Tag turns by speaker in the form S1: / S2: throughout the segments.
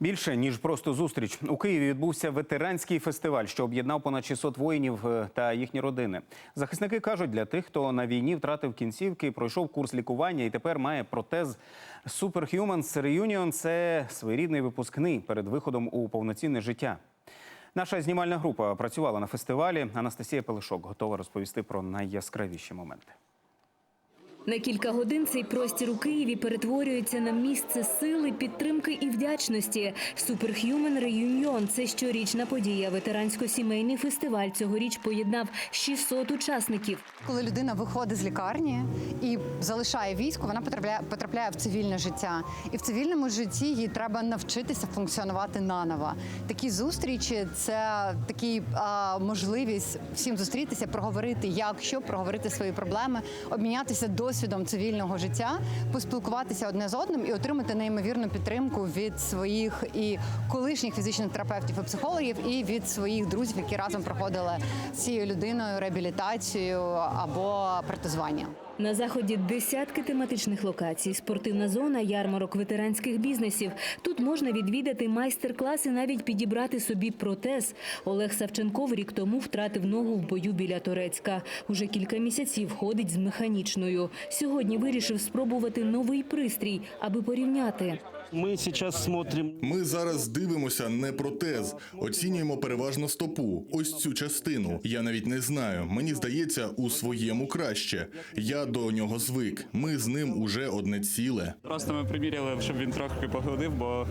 S1: Більше ніж просто зустріч у Києві відбувся ветеранський фестиваль, що об'єднав понад 600 воїнів е, та їхні родини. Захисники кажуть, для тих, хто на війні втратив кінцівки, пройшов курс лікування і тепер має протез Superhumans Reunion – це своєрідний випускний перед виходом у повноцінне життя. Наша знімальна група працювала на фестивалі. Анастасія Пелешок готова розповісти про найяскравіші моменти.
S2: На кілька годин цей простір у Києві перетворюється на місце сили, підтримки і вдячності. Superhuman Reunion – це щорічна подія. Ветерансько-сімейний фестиваль цьогоріч поєднав 600 учасників.
S3: Коли людина виходить з лікарні і залишає військо, вона потрапляє, потрапляє в цивільне життя. І в цивільному житті їй треба навчитися функціонувати наново. Такі зустрічі це такі а, можливість всім зустрітися, проговорити, як що, проговорити свої проблеми, обмінятися досвідом цивільного життя, поспілкуватися одне з одним і отримати неймовірну підтримку від своїх і колишніх фізичних терапевтів і психологів, і від своїх друзів, які разом проходили з цією людиною реабілітацію або протезування.
S2: На заході десятки тематичних локацій, спортивна зона, ярмарок ветеранських бізнесів. Тут можна відвідати майстер-класи, навіть підібрати собі протез. Олег Савченков рік тому втратив ногу в бою біля Турецька. Уже кілька місяців ходить з механічною. Сьогодні вирішив спробувати новий пристрій, аби порівняти.
S4: Мы сейчас смотрим
S5: Ми зараз дивимося не протез, оцінюємо переважно стопу. Ось цю частину. Я навіть не знаю. Мені здається, у своєму краще. Я до нього звик. Ми з ним уже одне ціле.
S6: Просто ми приміряли, щоб він трохи походив, бо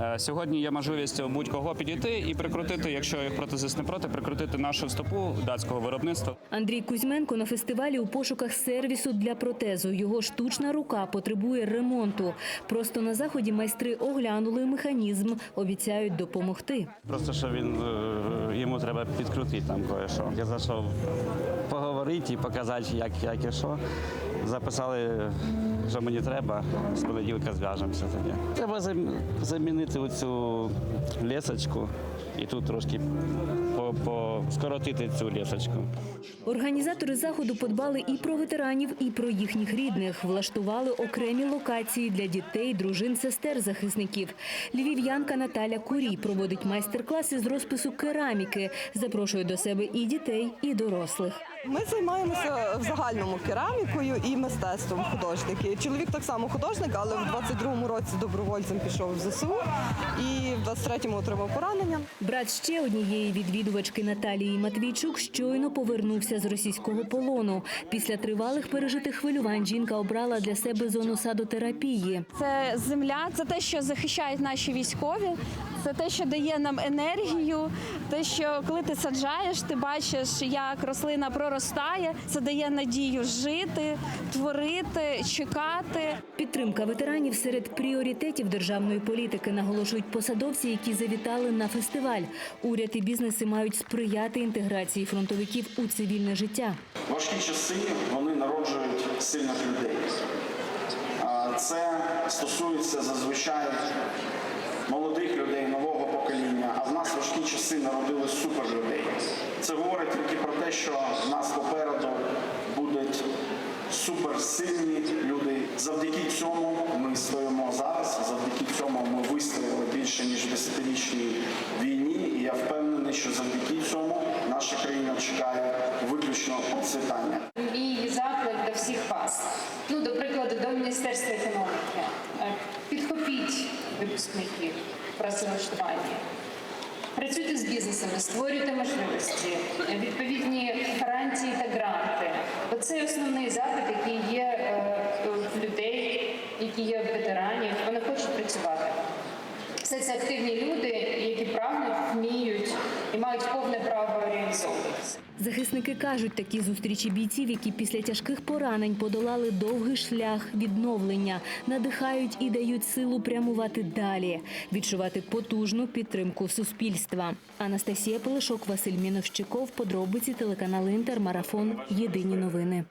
S6: е, сьогодні є можливість будь-кого підійти і прикрутити, якщо їх протезист не проти, прикрутити нашу стопу датського виробництва.
S2: Андрій Кузьменко на фестивалі у пошуках сервісу для протезу. Його штучна рука потребує ремонту. Просто на заході майстри оглянули механізм, обіцяють допомогти.
S6: Просто що він е, йому треба підкрутити там кое-що. Я зайшов поговорити і показати, як, як і що. Записали, що мені треба. З понеділка зв'яжемося тоді. Треба замінити оцю лісочку і тут трошки по, по скоротити цю лісочку.
S2: Організатори заходу подбали і про ветеранів, і про їхніх рідних. Влаштували окремі локації для дітей, дружин, сестер захисників. Львів'янка Наталя Курій проводить майстер-класи з розпису кераміки. Запрошує до себе і дітей, і дорослих.
S7: Ми займаємося в загальному керамікою і мистецтвом художники. Чоловік так само художник, але в 22-му році добровольцем пішов в ЗСУ і в 23-му отримав поранення.
S2: Брат ще однієї відвідувачки Наталії Матвійчук щойно повернувся з російського полону. Після тривалих пережитих хвилювань жінка обрала для себе зону садотерапії.
S8: Це земля, це те, що захищають наші військові, це те, що дає нам енергію. Те, що коли ти саджаєш, ти бачиш, як рослина проростає. Це дає надію жити, творити, чекати.
S2: Підтримка ветеранів серед пріоритетів державної політики наголошують посадовці, які завітали на фестиваль. Уряд і бізнеси мають сприяти інтеграції фронтовиків у цивільне життя.
S9: Важкі часи вони народжують сильних людей. А Це стосується зазвичай часи народили суперлюдей. Це говорить тільки про те, що нас попереду будуть суперсильні люди. Завдяки цьому ми стоїмо зараз. Завдяки цьому ми вистояли більше ніж десятирічній війні. І я впевнений, що завдяки цьому наша країна чекає виключно процвітання.
S10: Мій заклик до всіх вас. Ну, до прикладу, до Міністерства економіки. Е, Підхопіть випускників працевлаштування. Працюйте з бізнесами, створюйте можливості, відповідні гарантії та гранти. Оце основний запит, який є е, в людей, які є в ветеранів. Вони хочуть працювати. Все це активні люди, які прагнуть, вміють і мають повне право реалізовуватися.
S2: Захисники кажуть, такі зустрічі бійців, які після тяжких поранень подолали довгий шлях відновлення, надихають і дають силу прямувати далі, відчувати потужну підтримку суспільства. Анастасія Пилишок, Василь Міновщиков, подробиці телеканал Інтер, марафон. Єдині новини.